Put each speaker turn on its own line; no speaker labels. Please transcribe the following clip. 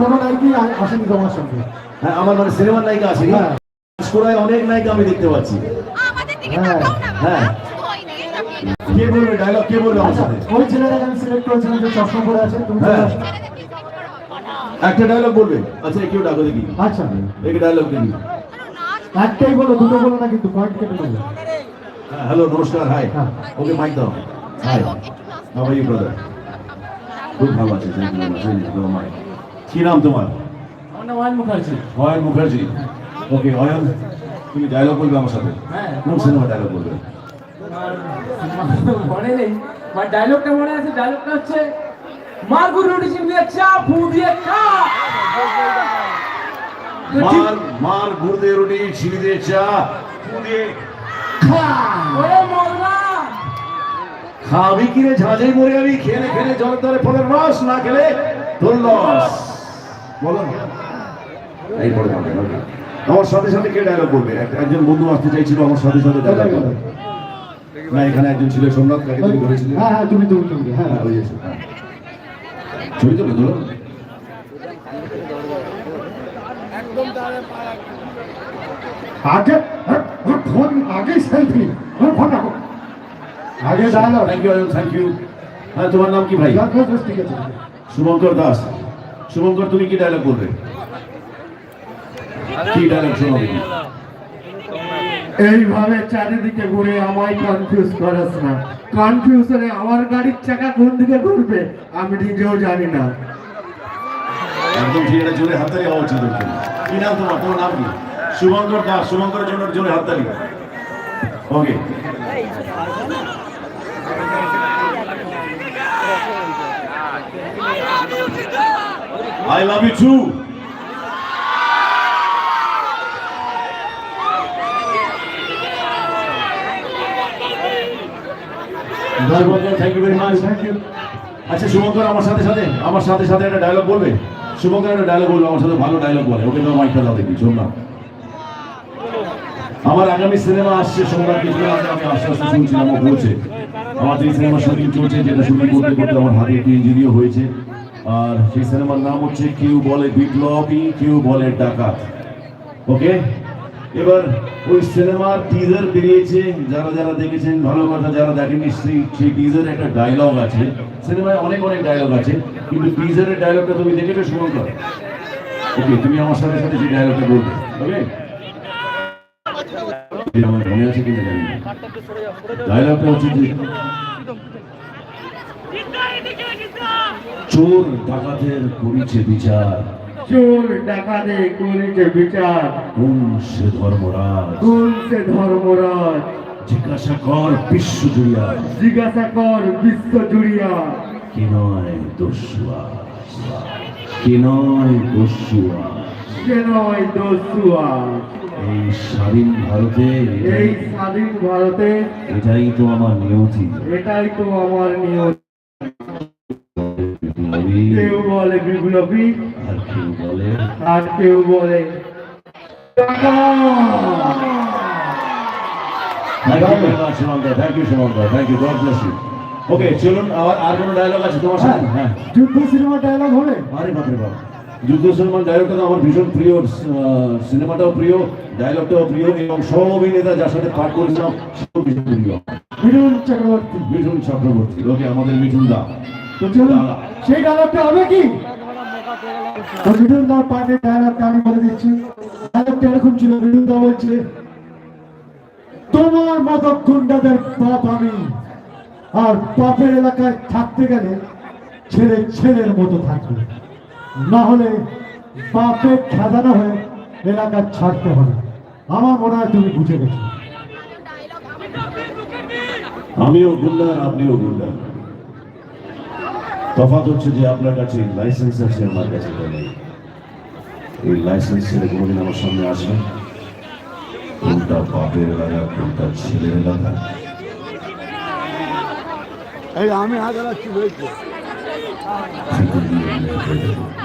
কোনো নায়িকই আসেনি তোমার সঙ্গে
হ্যাঁ আমার মানে সিনেমার নায়িকা আছে
হ্যাঁ।
কোরায় অনেক নায়িকা আমি দেখতে পাচ্ছি
হ্যাঁ,
হ্যাঁ।
কি?
কে বলবে ডায়লগ কে বলবে আমার
আচ্ছা
সাথে
ওই ছেলেটাকে আমি সিলেক্ট করেছিলাম যে চশমা পরে আছে তুমি
হ্যাঁ। একটা ডায়লগ বলবে আচ্ছা কেউ ডাকো দেখি
আচ্ছা
এক ডায়লগ দেখি
একটাই বলো দুটো বলো না কিন্তু পয়েন্ট কেটে
হ্যাঁ হ্যালো নমস্কার হাই
হ্যাঁ।
ওকে মাইক দাও hi how are you brother খুব ভালো আছে থ্যাংক ইউ থ্যাংক ইউ কি নাম তোমার?
আমার নাম অয়ন মুখার্জি।
অয়ন মুখার্জি। ওকে অয়ন তুমি ডায়লগ বলবে আমার সাথে?
হ্যাঁ।
কোন সিনেমা ডায়লগ বলবে?
মনে নেই। ডায়লগটা মনে আছে? ডায়লগটা হচ্ছে রুটি চা ফু দিয়ে খা
মার মার গুড় দিয়ে রুটি ছিড়ি দিয়ে চা ফু দিয়ে
ওরে মরনা।
খাবি কিনে ঝাঁঝাই মরে যাবি। খেলে খেলে জলের তলে ফলের রস না খেলে তোর লস বলো না। এই পরে বলবে, বলবে। আমার সাথে সাথে কে ডায়লগ বলবে এক- একজন বন্ধু আসতে চাইছিল আমার সাথে সাথে ডায়লগ বলবে না এখানে একজন ছিল সোমনাথ কাকে তুমি করেছিলে
হ্যাঁ হ্যাঁ তুমি তুমি তুমি হ্যাঁ।
হ্যাঁ, ওই যে, হ্যাঁ। ছবি তোলো তোলো।
আগে হ্যাঁ, ফোন আগে সেলফি ওর ফোন রাখো। আগে dialogue
thank you thank you হ্যাঁ তোমার নাম কি ভাই?
ঠিক আছে।
শুভঙ্কর দাস। শুভঙ্কর তুমি কি ডায়লগ বলবে? কি ডায়লগ শোনো দেখি।
এইভাবে চারিদিকে ঘুরে আমায় কনফিউজ করাস না। কনফিউশনে আমার গাড়ির চাকা কোন দিকে ঘুরবে? আমি নিজেও জানি না।
একদম ঠিক আছে জোরে হাততালি হওয়া উচিত কি নাম তোমার? তোমার নাম কি? শুভঙ্কর দাস শুভঙ্করের জন্য জোরে হাততালি। Okay I love you too thank you very much
thank you
আচ্ছা শুভঙ্কর আমার সাথে সাথে, আমার সাথে সাথে একটা ডায়লগ বলবে? শুভঙ্কর একটা ডায়লগ বলবে, আমার সাথে ভালো ডায়লগ বলে। ওকে তো মাইকটা দাও দেখি শোন না আমার আগামী সিনেমা আসছে, সোমবার কিছুদিন আগে আমি আস্তে আস্তে শুনছিলাম, ও বলছে। আমার যে সিনেমা শুটিং চলছে, যেটা শুটিং করতে করতে আমার হাতে একটু ইঞ্জুরিও হয়েছে। আর সেই সিনেমার নাম হচ্ছে কেউ বলে বিপ্লবী, কেউ বলে ডাকাত। ওকে? এবার ওই সিনেমার টিজার বেরিয়েছে। যারা যারা দেখেছেন, ভালো কথা, যারা দেখেনি সেই সেই টিজারে একটা ডায়লগ আছে। সিনেমায় অনেক অনেক ডায়লগ আছে, কিন্তু টিজারের ডায়লগটা তুমি দেখেছ শুভঙ্কর ওকে, তুমি আমার সাথে সাথে সেই ডায়লগটা বলবে, ওকে? ডায়লগটা হচ্ছে যে চোর ডাকাতের করিছে বিচার।
চোর ডাকাতে করেছে বিচার।
কোন সে ধর্মরাজ।
কোন সে ধর্মরাজ।
জিজ্ঞাসা কর বিশ্ব জুড়িয়া।
জিজ্ঞাসা কর বিশ্ব জুড়িয়া।
কি নয় দস্যুয়া? কি নয় দস্যুয়া?
কেন এই দস্যুয়া?
এই স্বাধীন ভারতে
এই স্বাধীন ভারতে
এটাই তো আমার নিয়তি।
এটাই তো আমার
বিপ্লবী,
কেউ বলে বিপ্লবী
আর কেউ বলে
আর কেউ বলে
thank you Sumanta thank you Sumanta thank you God bless you okay চলুন আর আর কোনো ডায়লগ আছে তোমার সাথে হ্যাঁ
যুদ্ধ সিনেমা ডায়লগ হবে?
আরে বাপরে বাপ। যুদ্ধ সলমান ডায়লগটা আমার ভীষণ প্রিয় সিনেমাটাও প্রিয় ডায়লগটাও প্রিয় এবং সব অভিনেতা যার সাথে পাঠ করেছিলাম সেও ভীষণ প্রিয়।
বিরুল চক্রবর্তী।
মিঠুন চক্রবর্তী ওকে আমাদের মিঠুন দা।
তো চলুন সেই ডায়লগটা হবে কি? তো বিরুল দার পার্টির ডায়লগটা আমি বলে দিচ্ছি। ডায়লগটা এরকম ছিল বিরুল দা বলছে তোমার মতো গুন্ডাদের পাপ আমি। আর পাপের এলাকায় থাকতে গেলে ছেলে ছেলের মতো থাকবে। না হলে বাপের খাজানা হয়ে এলাকা ছাড়তে হবে। আমার মনে হয় তুমি বুঝে গেছো।
আমিও গুন্ডা আর আপনিও গুন্ডা তফাৎ হচ্ছে যে আপনার কাছে লাইসেন্স আছে আমার কাছে নেই। এই লাইসেন্স ছেড়ে কোনোদিন আমার সামনে আসবেন কোনটা বাপের এলাকা কোনটা ছেলের এলাকা?
এই আমি আগে রাখছি
ঠিক দিয়ে